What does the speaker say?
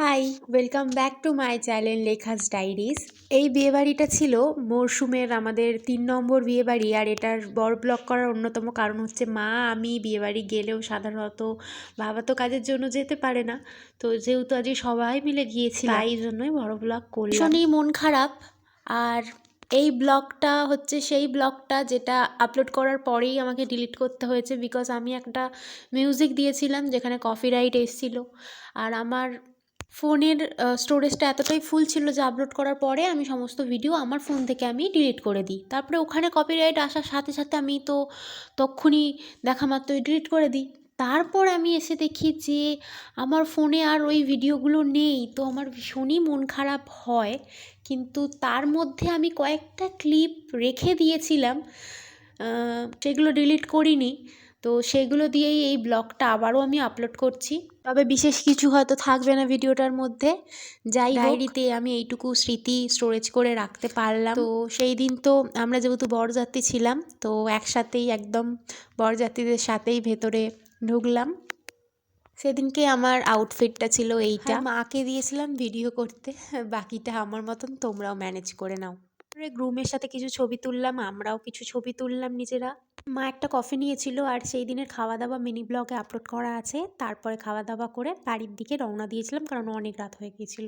Hi welcome back to my channel Lekha's Diaries এই বিয়েবাড়িটা ছিল মরশুমের আমাদের তিন নম্বর বিয়েবাড়ি, আর এটার বড় ব্লক করার অন্যতম কারণ হচ্ছে মা আমি বিয়েবাড়ি গেলেও সাধারণত বাবা তো কাজের জন্য যেতে পারে না। তো যেহেতু আজকে সবাই মিলে গিয়েছি তাই জন্যই বড় ব্লক করলাম। ভীষণই মন খারাপ, আর এই ব্লগটা হচ্ছে সেই ব্লগটা যেটা আপলোড করার পরেই আমাকে ডিলিট করতে হয়েছে বিকজ আমি একটা মিউজিক দিয়েছিলাম যেখানে কপিরাইট এসেছিল। আর আমার ফোনের স্টোরেজটা এতটাই ফুল ছিল যে আপলোড করার পরে আমি সমস্ত ভিডিও আমার ফোন থেকে আমি ডিলিট করে দিই। তারপরে ওখানে কপিরাইট আসার সাথে সাথে আমি তো তক্ষুনি দেখা মাত্রই ডিলিট করে দিই। তারপর আমি এসে দেখি যে আমার ফোনে আর ওই ভিডিওগুলো নেই, তো আমার ভীষণই মন খারাপ হয়। কিন্তু তার মধ্যে আমি কয়েকটা ক্লিপ রেখে দিয়েছিলাম সেগুলো ডিলিট করিনি। তো সেগুলো দিয়েই এই ব্লগটা আবারও আমি আপলোড করছি। তবে বিশেষ কিছু হয়তো থাকবে না ভিডিওটার মধ্যে। যাই ডায়েরিতে আমি এইটুকু স্মৃতি স্টোরেজ করে রাখতে পারলাম। তো সেই দিন তো আমরা যেহেতু বরযাত্রী ছিলাম তো একসাথেই একদম বরযাত্রীদের সাথেই ভেতরে ঢুকলাম। সেদিনকে আমার আউটফিটটা ছিল এইটা। মাকে দিয়েছিলাম ভিডিও করতে। বাকিটা আমার মতন তোমরাও ম্যানেজ করে নাও। তারপরে গ্রুমের সাথে কিছু ছবি তুললাম, আমরাও কিছু ছবি তুললাম নিজেরা। মা একটা কফি নিয়েছিল আর সেই দিনের খাওয়া দাওয়া মিনি ব্লগে আপলোড করা আছে। তারপরে খাওয়া দাওয়া করে বাড়ির দিকে রওনা দিয়েছিলাম কারণ অনেক রাত হয়ে গিয়েছিল।